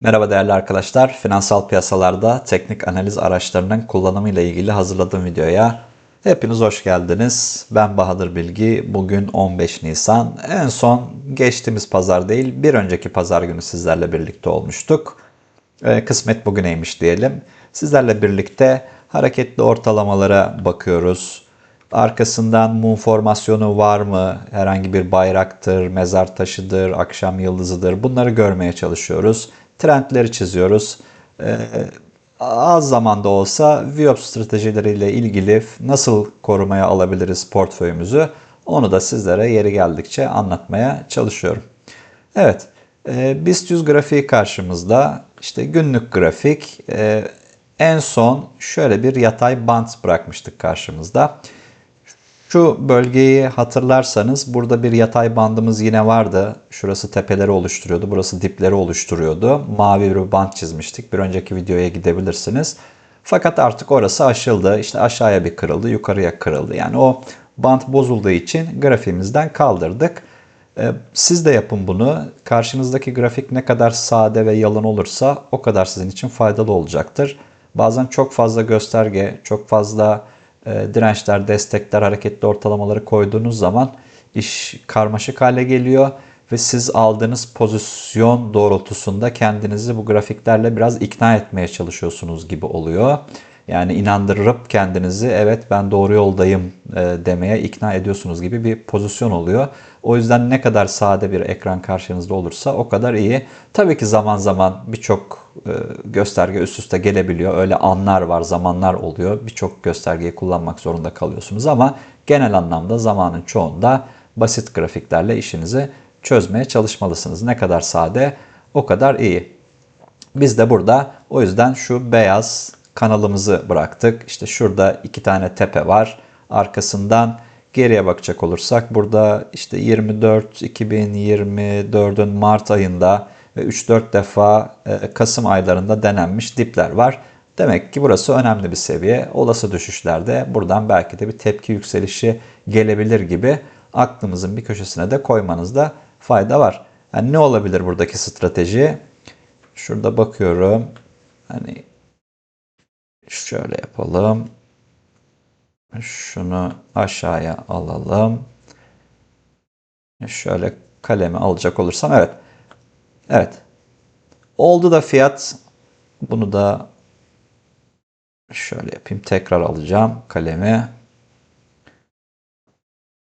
Merhaba değerli arkadaşlar. Finansal piyasalarda teknik analiz araçlarının kullanımı ile ilgili hazırladığım videoya hepiniz hoş geldiniz. Ben Bahadır Bilgi. Bugün 15 Nisan. En son geçtiğimiz pazar değil, bir önceki pazar günü sizlerle birlikte olmuştuk. Ee, kısmet bugüneymiş diyelim. Sizlerle birlikte hareketli ortalamalara bakıyoruz. Arkasından mum formasyonu var mı? Herhangi bir bayraktır, mezar taşıdır, akşam yıldızıdır. Bunları görmeye çalışıyoruz. Trendleri çiziyoruz. Ee, az zamanda olsa VIOP stratejileriyle ilgili nasıl korumaya alabiliriz portföyümüzü onu da sizlere yeri geldikçe anlatmaya çalışıyorum. Evet, e, BIST 100 grafiği karşımızda. İşte günlük grafik. E, en son şöyle bir yatay bant bırakmıştık karşımızda. Şu bölgeyi hatırlarsanız burada bir yatay bandımız yine vardı. Şurası tepeleri oluşturuyordu. Burası dipleri oluşturuyordu. Mavi bir band çizmiştik. Bir önceki videoya gidebilirsiniz. Fakat artık orası aşıldı. İşte aşağıya bir kırıldı, yukarıya kırıldı. Yani o band bozulduğu için grafiğimizden kaldırdık. Ee, siz de yapın bunu. Karşınızdaki grafik ne kadar sade ve yalın olursa o kadar sizin için faydalı olacaktır. Bazen çok fazla gösterge, çok fazla dirençler, destekler, hareketli ortalamaları koyduğunuz zaman iş karmaşık hale geliyor ve siz aldığınız pozisyon doğrultusunda kendinizi bu grafiklerle biraz ikna etmeye çalışıyorsunuz gibi oluyor. Yani inandırıp kendinizi evet ben doğru yoldayım e, demeye ikna ediyorsunuz gibi bir pozisyon oluyor. O yüzden ne kadar sade bir ekran karşınızda olursa o kadar iyi. Tabii ki zaman zaman birçok e, gösterge üst üste gelebiliyor. Öyle anlar var, zamanlar oluyor. Birçok göstergeyi kullanmak zorunda kalıyorsunuz ama genel anlamda zamanın çoğunda basit grafiklerle işinizi çözmeye çalışmalısınız. Ne kadar sade o kadar iyi. Biz de burada o yüzden şu beyaz kanalımızı bıraktık. İşte şurada iki tane tepe var. Arkasından geriye bakacak olursak burada işte 24 2024'ün Mart ayında ve 3-4 defa e, Kasım aylarında denenmiş dipler var. Demek ki burası önemli bir seviye. Olası düşüşlerde buradan belki de bir tepki yükselişi gelebilir gibi aklımızın bir köşesine de koymanızda fayda var. Yani ne olabilir buradaki strateji? Şurada bakıyorum. Hani şöyle yapalım. Şunu aşağıya alalım. Şöyle kalemi alacak olursam evet. Evet. Oldu da fiyat. Bunu da şöyle yapayım. Tekrar alacağım kalemi.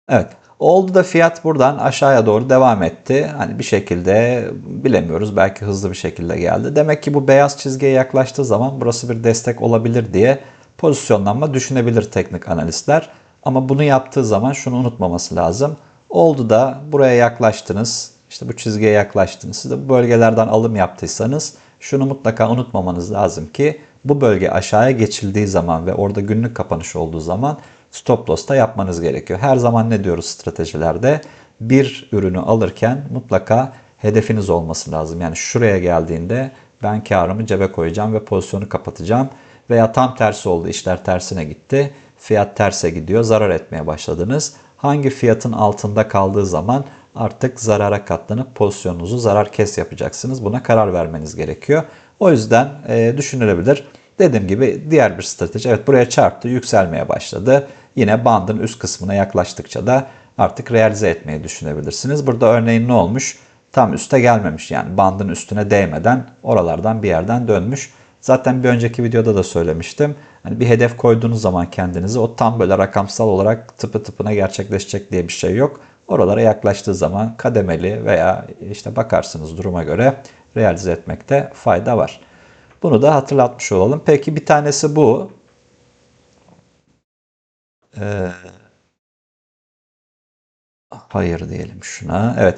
Evet. Oldu da fiyat buradan aşağıya doğru devam etti. Hani bir şekilde bilemiyoruz. Belki hızlı bir şekilde geldi. Demek ki bu beyaz çizgiye yaklaştığı zaman burası bir destek olabilir diye pozisyonlanma düşünebilir teknik analistler. Ama bunu yaptığı zaman şunu unutmaması lazım. Oldu da buraya yaklaştınız. İşte bu çizgiye yaklaştınız. Siz de bu bölgelerden alım yaptıysanız şunu mutlaka unutmamanız lazım ki bu bölge aşağıya geçildiği zaman ve orada günlük kapanış olduğu zaman stop loss da yapmanız gerekiyor. Her zaman ne diyoruz stratejilerde? Bir ürünü alırken mutlaka hedefiniz olması lazım. Yani şuraya geldiğinde ben karımı cebe koyacağım ve pozisyonu kapatacağım. Veya tam tersi oldu işler tersine gitti. Fiyat terse gidiyor zarar etmeye başladınız. Hangi fiyatın altında kaldığı zaman artık zarara katlanıp pozisyonunuzu zarar kes yapacaksınız. Buna karar vermeniz gerekiyor. O yüzden e, düşünülebilir. Dediğim gibi diğer bir strateji. Evet buraya çarptı, yükselmeye başladı. Yine bandın üst kısmına yaklaştıkça da artık realize etmeyi düşünebilirsiniz. Burada örneğin ne olmuş? Tam üste gelmemiş yani bandın üstüne değmeden oralardan bir yerden dönmüş. Zaten bir önceki videoda da söylemiştim. Hani bir hedef koyduğunuz zaman kendinizi o tam böyle rakamsal olarak tıpı tıpına gerçekleşecek diye bir şey yok. Oralara yaklaştığı zaman kademeli veya işte bakarsınız duruma göre realize etmekte fayda var. Bunu da hatırlatmış olalım. Peki bir tanesi bu. Ee, hayır diyelim şuna. Evet.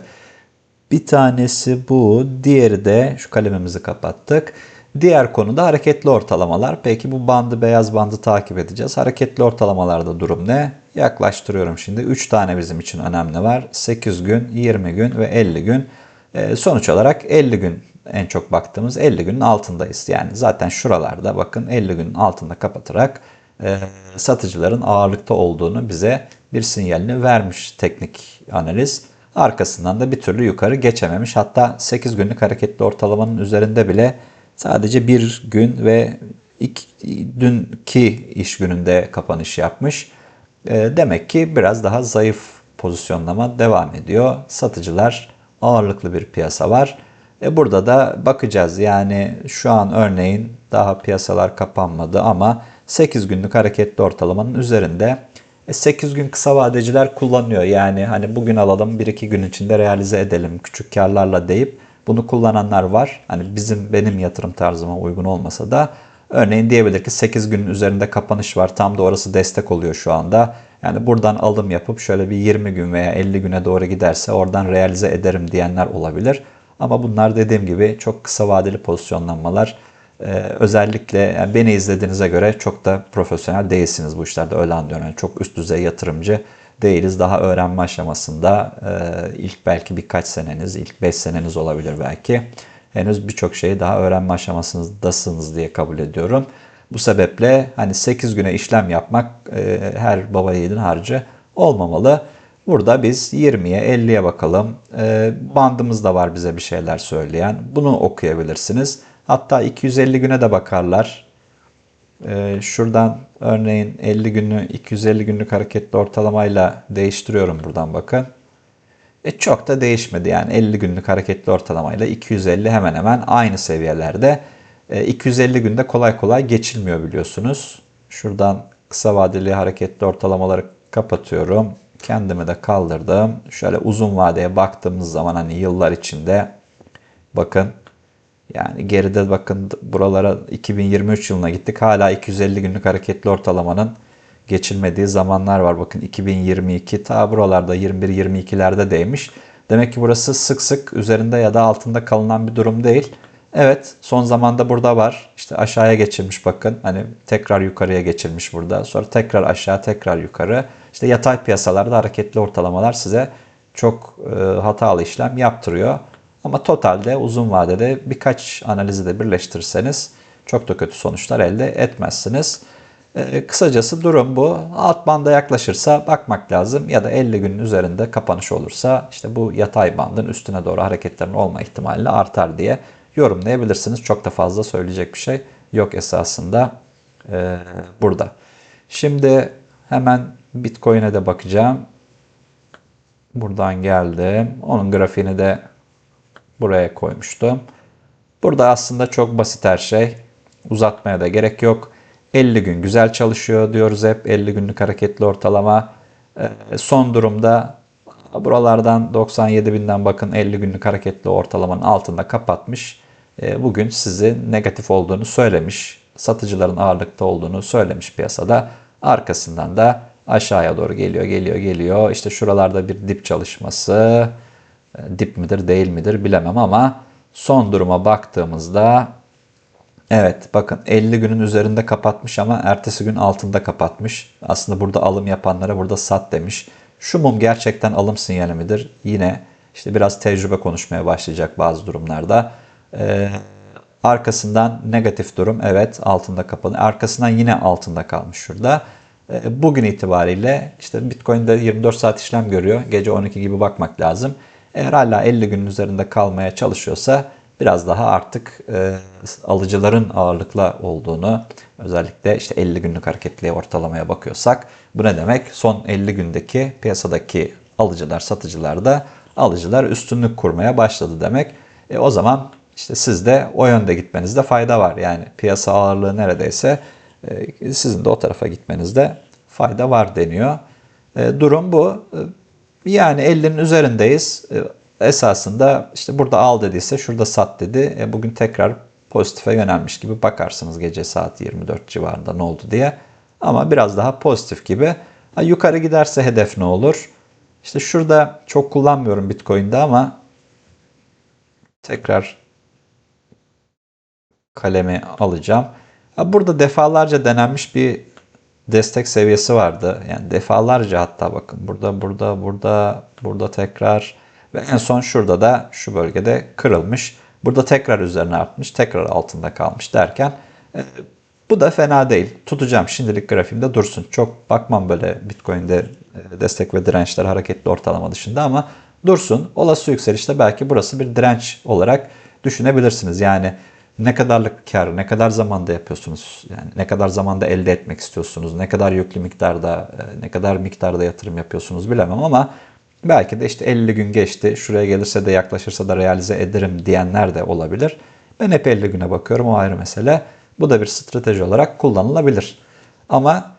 Bir tanesi bu. Diğeri de şu kalemimizi kapattık. Diğer konu da hareketli ortalamalar. Peki bu bandı beyaz bandı takip edeceğiz. Hareketli ortalamalarda durum ne? Yaklaştırıyorum şimdi. 3 tane bizim için önemli var. 8 gün, 20 gün ve 50 gün. Ee, sonuç olarak 50 gün en çok baktığımız 50 günün altındayız. Yani zaten şuralarda bakın 50 günün altında kapatarak e, satıcıların ağırlıkta olduğunu bize bir sinyalini vermiş teknik analiz. Arkasından da bir türlü yukarı geçememiş. Hatta 8 günlük hareketli ortalamanın üzerinde bile sadece bir gün ve iki, dünkü iş gününde kapanış yapmış. E, demek ki biraz daha zayıf pozisyonlama devam ediyor. Satıcılar ağırlıklı bir piyasa var. E burada da bakacağız. Yani şu an örneğin daha piyasalar kapanmadı ama 8 günlük hareketli ortalamanın üzerinde. E 8 gün kısa vadeciler kullanıyor. Yani hani bugün alalım 1-2 gün içinde realize edelim küçük karlarla deyip bunu kullananlar var. Hani bizim benim yatırım tarzıma uygun olmasa da örneğin diyebilir ki 8 günün üzerinde kapanış var. Tam da orası destek oluyor şu anda. Yani buradan alım yapıp şöyle bir 20 gün veya 50 güne doğru giderse oradan realize ederim diyenler olabilir. Ama bunlar dediğim gibi çok kısa vadeli pozisyonlanmalar. Ee, özellikle yani beni izlediğinize göre çok da profesyonel değilsiniz bu işlerde öyle anlıyorum. Yani çok üst düzey yatırımcı değiliz. Daha öğrenme aşamasında e, ilk belki birkaç seneniz, ilk 5 seneniz olabilir belki. Henüz birçok şeyi daha öğrenme aşamasındasınız diye kabul ediyorum. Bu sebeple hani 8 güne işlem yapmak e, her baba yiğidin harcı olmamalı. Burada biz 20'ye 50'ye bakalım. E, bandımız da var bize bir şeyler söyleyen. Bunu okuyabilirsiniz. Hatta 250 güne de bakarlar. E, şuradan örneğin 50 günü 250 günlük hareketli ortalamayla değiştiriyorum buradan bakın. E çok da değişmedi yani 50 günlük hareketli ortalamayla 250 hemen hemen aynı seviyelerde. E, 250 günde kolay kolay geçilmiyor biliyorsunuz. Şuradan kısa vadeli hareketli ortalamaları kapatıyorum. Kendimi de kaldırdım. Şöyle uzun vadeye baktığımız zaman hani yıllar içinde bakın yani geride bakın buralara 2023 yılına gittik. Hala 250 günlük hareketli ortalamanın geçilmediği zamanlar var. Bakın 2022 ta buralarda 21-22'lerde değmiş. Demek ki burası sık sık üzerinde ya da altında kalınan bir durum değil. Evet son zamanda burada var. İşte aşağıya geçilmiş bakın. Hani tekrar yukarıya geçilmiş burada. Sonra tekrar aşağı tekrar yukarı. İşte yatay piyasalarda hareketli ortalamalar size çok e, hatalı işlem yaptırıyor. Ama totalde uzun vadede birkaç analizi de birleştirirseniz çok da kötü sonuçlar elde etmezsiniz. E, kısacası durum bu. Alt banda yaklaşırsa bakmak lazım ya da 50 günün üzerinde kapanış olursa işte bu yatay bandın üstüne doğru hareketlerin olma ihtimali artar diye yorumlayabilirsiniz. Çok da fazla söyleyecek bir şey yok esasında e, burada. Şimdi hemen Bitcoin'e de bakacağım. Buradan geldim. Onun grafiğini de buraya koymuştum. Burada aslında çok basit her şey. Uzatmaya da gerek yok. 50 gün güzel çalışıyor diyoruz hep. 50 günlük hareketli ortalama. Ee, son durumda buralardan 97 binden bakın 50 günlük hareketli ortalamanın altında kapatmış. Ee, bugün sizi negatif olduğunu söylemiş. Satıcıların ağırlıkta olduğunu söylemiş piyasada. Arkasından da aşağıya doğru geliyor, geliyor, geliyor. İşte şuralarda bir dip çalışması. Ee, dip midir, değil midir bilemem ama son duruma baktığımızda Evet bakın 50 günün üzerinde kapatmış ama ertesi gün altında kapatmış. Aslında burada alım yapanlara burada sat demiş. Şu mum gerçekten alım sinyali midir? Yine işte biraz tecrübe konuşmaya başlayacak bazı durumlarda. Ee, arkasından negatif durum evet altında kapalı. Arkasından yine altında kalmış şurada. Ee, bugün itibariyle işte Bitcoin'de 24 saat işlem görüyor. Gece 12 gibi bakmak lazım. Eğer hala 50 günün üzerinde kalmaya çalışıyorsa biraz daha artık e, alıcıların ağırlıkla olduğunu özellikle işte 50 günlük hareketli ortalamaya bakıyorsak bu ne demek? Son 50 gündeki piyasadaki alıcılar, satıcılar da alıcılar üstünlük kurmaya başladı demek. E, o zaman işte siz de o yönde gitmenizde fayda var. Yani piyasa ağırlığı neredeyse e, sizin de o tarafa gitmenizde fayda var deniyor. E, durum bu. Yani 50'nin üzerindeyiz. E, esasında işte burada al dediyse şurada sat dedi. E bugün tekrar pozitife yönelmiş gibi bakarsınız gece saat 24 civarında ne oldu diye. Ama biraz daha pozitif gibi. Yukarı giderse hedef ne olur? İşte şurada çok kullanmıyorum Bitcoin'de ama tekrar kalemi alacağım. Burada defalarca denenmiş bir destek seviyesi vardı. Yani defalarca hatta bakın burada burada burada burada tekrar ve en son şurada da şu bölgede kırılmış. Burada tekrar üzerine artmış, tekrar altında kalmış derken e, bu da fena değil. Tutacağım şimdilik grafiğimde dursun. Çok bakmam böyle Bitcoin'de e, destek ve dirençler hareketli ortalama dışında ama dursun. Olası yükselişte belki burası bir direnç olarak düşünebilirsiniz. Yani ne kadarlık kar, ne kadar zamanda yapıyorsunuz? Yani ne kadar zamanda elde etmek istiyorsunuz? Ne kadar yüklü miktarda, e, ne kadar miktarda yatırım yapıyorsunuz bilemem ama belki de işte 50 gün geçti. Şuraya gelirse de yaklaşırsa da realize ederim diyenler de olabilir. Ben hep 50 güne bakıyorum o ayrı mesele. Bu da bir strateji olarak kullanılabilir. Ama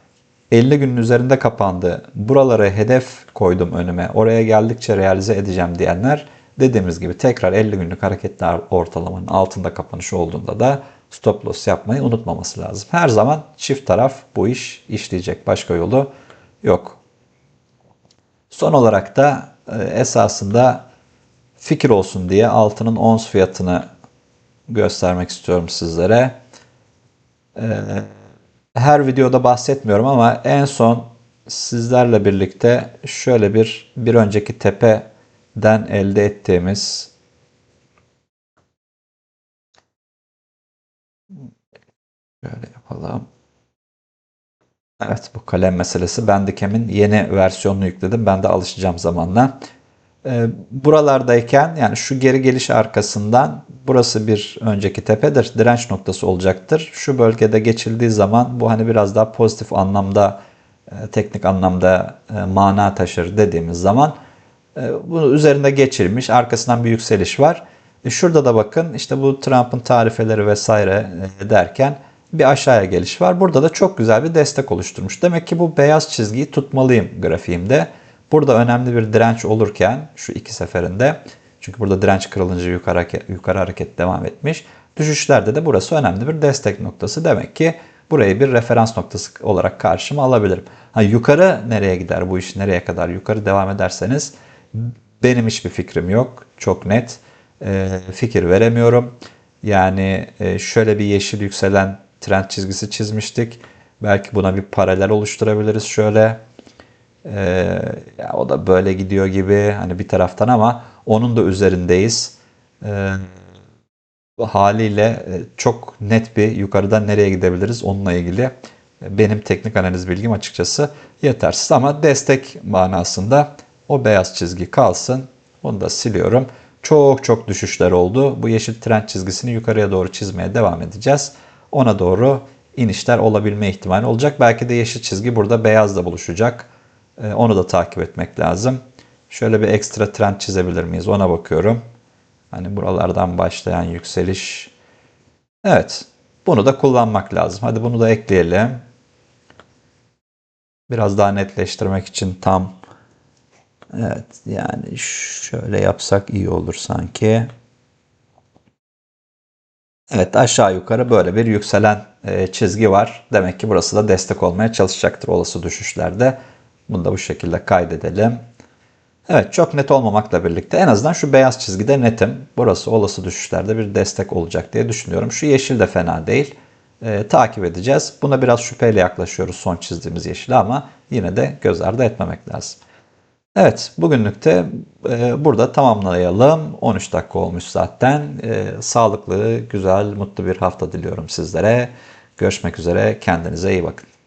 50 günün üzerinde kapandı. Buraları hedef koydum önüme. Oraya geldikçe realize edeceğim diyenler dediğimiz gibi tekrar 50 günlük hareketli ortalamanın altında kapanış olduğunda da stop loss yapmayı unutmaması lazım. Her zaman çift taraf bu iş işleyecek. Başka yolu yok. Son olarak da e, esasında fikir olsun diye altının ons fiyatını göstermek istiyorum sizlere. Ee, her videoda bahsetmiyorum ama en son sizlerle birlikte şöyle bir bir önceki tepeden elde ettiğimiz şöyle yapalım. Evet bu kalem meselesi. Ben Dikem'in yeni versiyonunu yükledim. Ben de alışacağım zamanla. Ee, buralardayken yani şu geri geliş arkasından burası bir önceki tepedir. Direnç noktası olacaktır. Şu bölgede geçildiği zaman bu hani biraz daha pozitif anlamda e, teknik anlamda e, mana taşır dediğimiz zaman e, bunu üzerinde geçirmiş. Arkasından bir yükseliş var. Şurada da bakın işte bu Trump'ın tarifeleri vesaire derken bir aşağıya geliş var. Burada da çok güzel bir destek oluşturmuş. Demek ki bu beyaz çizgiyi tutmalıyım grafiğimde. Burada önemli bir direnç olurken şu iki seferinde çünkü burada direnç kırılınca yukarı hareket, yukarı hareket devam etmiş. Düşüşlerde de burası önemli bir destek noktası. Demek ki burayı bir referans noktası olarak karşıma alabilirim. Ha, yukarı nereye gider bu iş nereye kadar yukarı devam ederseniz benim hiçbir fikrim yok. Çok net e, fikir veremiyorum. Yani e, şöyle bir yeşil yükselen trend çizgisi çizmiştik. Belki buna bir paralel oluşturabiliriz şöyle. Ee, ya o da böyle gidiyor gibi hani bir taraftan ama onun da üzerindeyiz. Ee, haliyle e, çok net bir yukarıdan nereye gidebiliriz onunla ilgili benim teknik analiz bilgim açıkçası yetersiz ama destek manasında o beyaz çizgi kalsın. Onu da siliyorum. Çok çok düşüşler oldu. Bu yeşil trend çizgisini yukarıya doğru çizmeye devam edeceğiz. Ona doğru inişler olabilme ihtimali olacak. Belki de yeşil çizgi burada beyazla buluşacak. Ee, onu da takip etmek lazım. Şöyle bir ekstra trend çizebilir miyiz? Ona bakıyorum. Hani buralardan başlayan yükseliş. Evet. Bunu da kullanmak lazım. Hadi bunu da ekleyelim. Biraz daha netleştirmek için tam Evet yani şöyle yapsak iyi olur sanki. Evet aşağı yukarı böyle bir yükselen e, çizgi var. Demek ki burası da destek olmaya çalışacaktır olası düşüşlerde. Bunu da bu şekilde kaydedelim. Evet çok net olmamakla birlikte en azından şu beyaz çizgide netim. Burası olası düşüşlerde bir destek olacak diye düşünüyorum. Şu yeşil de fena değil. Ee, takip edeceğiz. Buna biraz şüpheyle yaklaşıyoruz son çizdiğimiz yeşile ama yine de göz ardı etmemek lazım. Evet bugünlük de e, burada tamamlayalım. 13 dakika olmuş zaten. E, sağlıklı, güzel, mutlu bir hafta diliyorum sizlere. Görüşmek üzere. Kendinize iyi bakın.